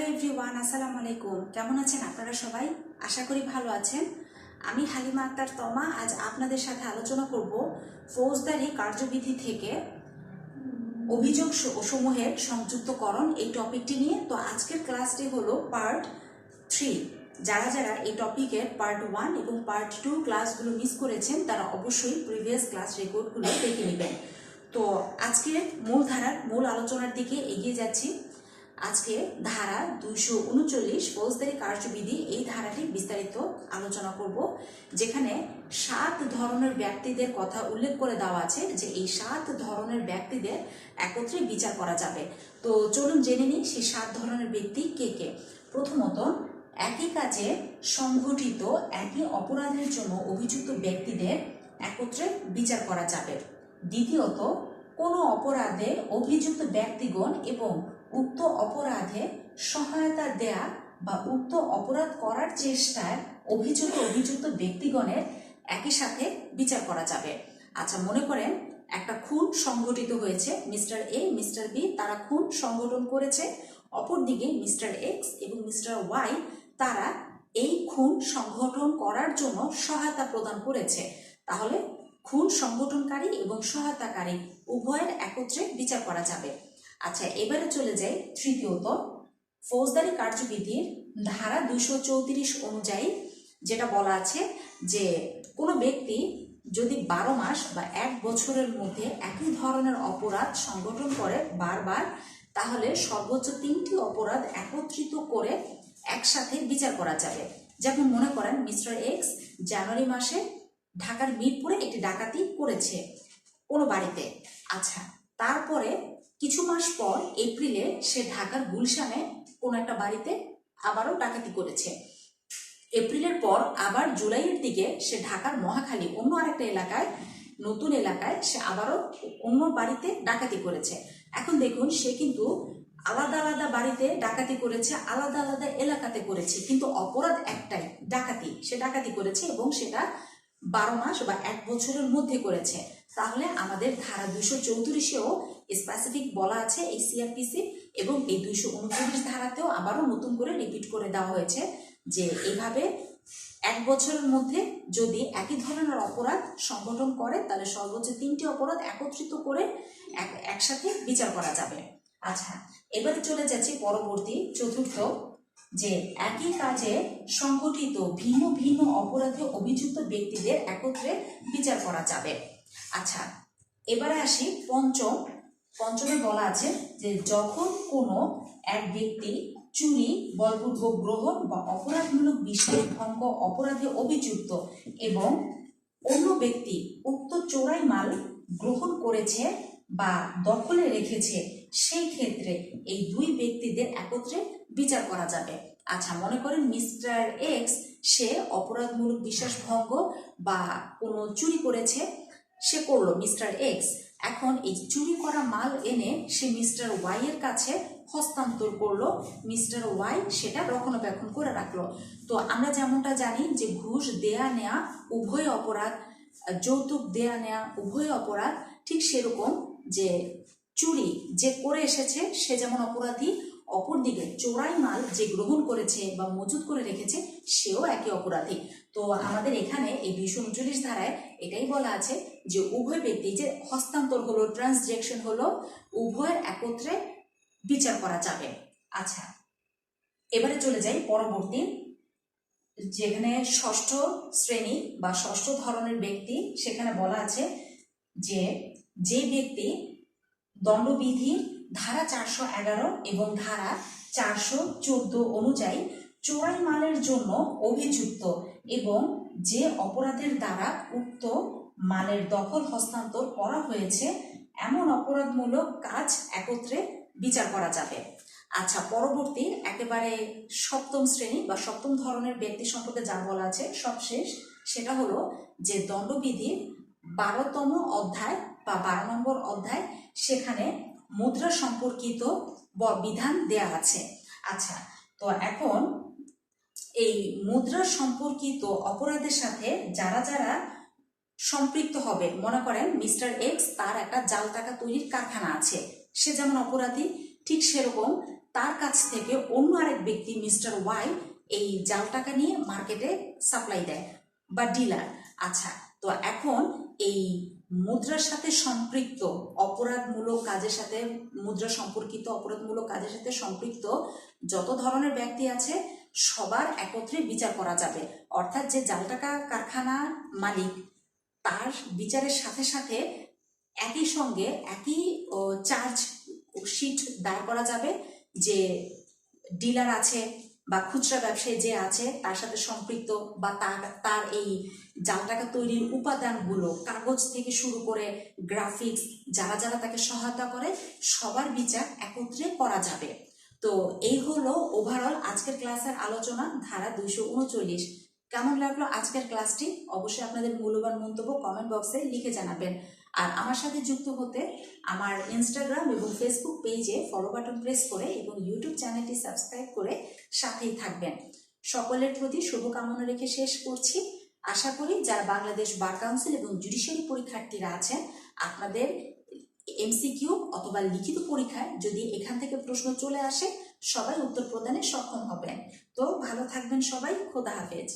Hello everyone, আসসালামু আলাইকুম। কেমন আছেন আপনারা সবাই? আশা করি ভালো আছেন। আমি হালিমা আক্তার তমা, আজ আপনাদের সাথে আলোচনা করব ফৌজদারি কার্যবিধি থেকে অভিযোগ সমূহের সংযুক্তকরণ এই টপিকটি নিয়ে। তো আজকের ক্লাসটি হলো পার্ট থ্রি। যারা যারা এই টপিকের পার্ট ওয়ান এবং পার্ট টু ক্লাসগুলো মিস করেছেন, তারা অবশ্যই প্রিভিয়াস ক্লাস রেকর্ডগুলো দেখে নেবেন। তো আজকে মূল ধারার মূল আলোচনার দিকে এগিয়ে যাচ্ছি। আজকে ধারা দুইশো উনচল্লিশ ফৌজদারি কার্যবিধি এই ধারাটি বিস্তারিত আলোচনা করব, যেখানে সাত ধরনের ব্যক্তিদের কথা উল্লেখ করে দেওয়া আছে যে এই সাত ধরনের ব্যক্তিদের একত্রে বিচার করা যাবে। তো চলুন জেনে নিই সেই সাত ধরনের ব্যক্তি কে কে। প্রথমত, একই কাজে সংঘটিত একই অপরাধের জন্য অভিযুক্ত ব্যক্তিদের একত্রে বিচার করা যাবে। দ্বিতীয়ত, কোনো অপরাধে অভিযুক্ত ব্যক্তিগণ এবং উক্ত অপরাধে সহায়তা দেয়া বা উক্ত অপরাধ করার চেষ্টায় অভিযুক্ত অভিযুক্ত ব্যক্তিগণের একই সাথে বিচার করা যাবে। আচ্ছা মনে করেন একটা খুন সংঘটিত হয়েছে, মিস্টার এ, মিস্টার বি, তারা খুন সংগঠন করেছে, অপরদিকে মিস্টার এক্স এবং মিস্টার ওয়াই, তারা এই খুন সংগঠন করার জন্য সহায়তা প্রদান করেছে। তাহলে খুন সংগঠনকারী এবং সহায়তাকারী উভয়ের একত্রে বিচার করা যাবে। আচ্ছা এবারে চলে যাই তৃতীয়ত। ফৌজদারি কার্যবিধির ধারা দুশো চৌত্রিশ অনুযায়ী যেটা বলা আছে যে, কোনো ব্যক্তি যদি বারো মাস বা এক বছরের মধ্যে একই ধরনের অপরাধ সংগঠন করে বারবার, তাহলে সর্বোচ্চ তিনটি অপরাধ একত্রিত করে একসাথে বিচার করা যাবে। যেমন মনে করেন, মিস্টার এক্স জানুয়ারি মাসে ঢাকার মিরপুরে একটি ডাকাতি করেছে কোনো বাড়িতে। আচ্ছা তারপরে কিছু মাস পর এপ্রিলে সে ঢাকার গুলশানে কোনো একটা বাড়িতে আবারও ডাকাতি করেছে। এপ্রিলের পর আবার জুলাইয়ের দিকে সে ঢাকার মহাখালী অন্য আরেকটা এলাকায়, নতুন এলাকায় সে আবারও অন্য বাড়িতে ডাকাতি করেছে। এখন দেখুন, সে কিন্তু আলাদা আলাদা বাড়িতে ডাকাতি করেছে, আলাদা আলাদা এলাকাতে করেছে, কিন্তু অপরাধ একটাই, ডাকাতি। সে ডাকাতি করেছে এবং সেটা বারো মাস বা এক বছরের মধ্যে করেছে। তাহলে আমাদের ধারা দুশো চৌত্রিশেও স্পেসিফিক বলা আছে এই সিআরপিসি এবং এই দুইশো উনচল্লিশ ধারাতেও আবারও নতুন করে রিপিট করে দেওয়া হয়েছে যে এইভাবে এক বছরের মধ্যে যদি একই ধরনের অপরাধ সংগঠন করে, তাহলে সর্বোচ্চ তিনটি অপরাধ একত্রিত করে এক, একসাথে বিচার করা যাবে। আচ্ছা এবারে চলে যাচ্ছি পরবর্তী চতুর্থ, যে একই কাজে সংগঠিত ভিন্ন ভিন্ন অপরাধে অভিযুক্ত ব্যক্তিদের একত্রে বিচার করা যাবে। আচ্ছা এবারে আসি পঞ্চম। পঞ্চমে বলা আছে যে যখন কোনো এক ব্যক্তি চুরি, বলপূর্বক গ্রহণ বা অপরাধমূলক বিষয় ভঙ্গ, অপরাধে অভিযুক্ত এবং অন্য ব্যক্তি উক্ত চোরাই মাল গ্রহণ করেছে বা দখলে রেখেছে, সেই ক্ষেত্রে এই দুই ব্যক্তিদের একত্রে বিচার করা যাবে। আচ্ছা মনে করেন মিস্টার এক্স, সে অপরাধমূলক বিশ্বাস ভঙ্গ বা কোনো চুরি করেছে সে করল, মিস্টার এক্স, এখন এই চুরি করা মাল এনে সে মিস্টার ওয়াই এর কাছে হস্তান্তর করল। মিস্টার ওয়াই সেটা রক্ষণাবেক্ষণ করে রাখল। তো আমরা যেমনটা জানি যে ঘুষ দেয়া নেয়া, উভয় অপরাধ, যৌতুক দেয়া নেয়া, উভয় অপরাধ ঠিক সেরকম যে চুরি যে করে এসেছে, সে যেমন অপরাধী অপরদিকে চোরাই মাল যে গ্রহণ করেছে বা মজুত করে রেখেছে, সেও একই অপরাধী। তো আমাদের এখানে এই দুইশো উনচল্লিশ ধারায় এটাই বলা আছে যে উভয় ব্যক্তি যে হস্তান্তর হলো, ট্রান্সজেকশন হলো, উভয়ের একত্রে বিচার করা যাবে। আচ্ছা এবারে চলে যাই পরবর্তী। যেখানে ষষ্ঠ শ্রেণি বা ষষ্ঠ ধরনের ব্যক্তি, সেখানে বলা আছে যে যে ব্যক্তি দণ্ডবিধি ধারা চারশো এগারো এবং ধারা চারশো চোদ্দ অনুযায়ী চোরাই মালের জন্য অভিযুক্ত এবং যে অপরাধের দ্বারা উক্ত মালের দখল হস্তান্তর করা হয়েছে, এমন অপরাধমূলক কাজ একত্রে বিচার করা যাবে। আচ্ছা পরবর্তী একেবারে সপ্তম শ্রেণি বা সপ্তম ধরনের ব্যক্তি সম্পর্কে যা বলা আছে সবশেষ সেটা হলো যে দণ্ডবিধির বারোতম অধ্যায় বা বারো নম্বর অধ্যায়, সেখানে মুদ্রা সম্পর্কিত বিধান দেয়া আছে। আচ্ছা তো এখন এই মুদ্রা সম্পর্কিত অপরাধের সাথে যারা যারা সম্পৃক্ত হবে মনে করেন মিস্টার এক্স তার একটা জাল টাকা তৈরির কারখানা আছে, সে যেমন অপরাধী, ঠিক সেরকম তার কাছ থেকে অন্য আরেক ব্যক্তি মিস্টার ওয়াই এই জাল টাকা নিয়ে মার্কেটে সাপ্লাই দেয় বা ডিলার। আচ্ছা তো এখন এই মুদ্রার সাথে সম্পৃক্ত, অপরাধমূলক কাজের সাথে, মুদ্রা সম্পর্কিত, অপরাধমূলক কাজের সাথে সম্পৃক্ত যত ধরনের ব্যক্তি আছে, সবার একত্রে বিচার করা যাবে। অর্থাৎ যে জাল টাকা কারখানার মালিক, তার বিচারের সাথে সাথে একই সঙ্গে একই চার্জ শিট দায়ের করা যাবে যে ডিলার আছে বা খুচরা ব্যবসায়ী যে আছে, তার সাথে সম্পৃক্ত বা তার তার এই জাল টাকা তৈরির উপাদানগুলো, কাগজ থেকে শুরু করে গ্রাফিক্স যারা যারা তাকে সহায়তা করে, সবার বিচার একত্রে করা যাবে। তো এই হলো ওভারঅল আজকের ক্লাসের আলোচনা, ধারা দুইশো উনচল্লিশ। কেমন লাগল আজকের ক্লাসটি? অবশ্যই আপনাদের মূল্যবান মন্তব্য কমেন্ট বক্সে লিখে জানাবেন। আর আমার সাথে যুক্ত হতে আমার ইনস্টাগ্রাম এবং ফেসবুক পেজে ফলো বাটন প্রেস করে এবং ইউটিউব চ্যানেলটি সাবস্ক্রাইব করে সাথেই থাকবেন। সকলের প্রতি শুভকামনা রেখে শেষ করছি। আশা করি যারা বাংলাদেশ বার কাউন্সিল এবং জুডিশিয়ারি পরীক্ষার্থীরা আছেন, আপনাদের এমসিকিউ অথবা লিখিত পরীক্ষায় যদি এখান থেকে প্রশ্ন চলে আসে, সবাই উত্তর প্রদানে সক্ষম হবেন। তো ভালো থাকবেন সবাই, খোদা হাফেজ।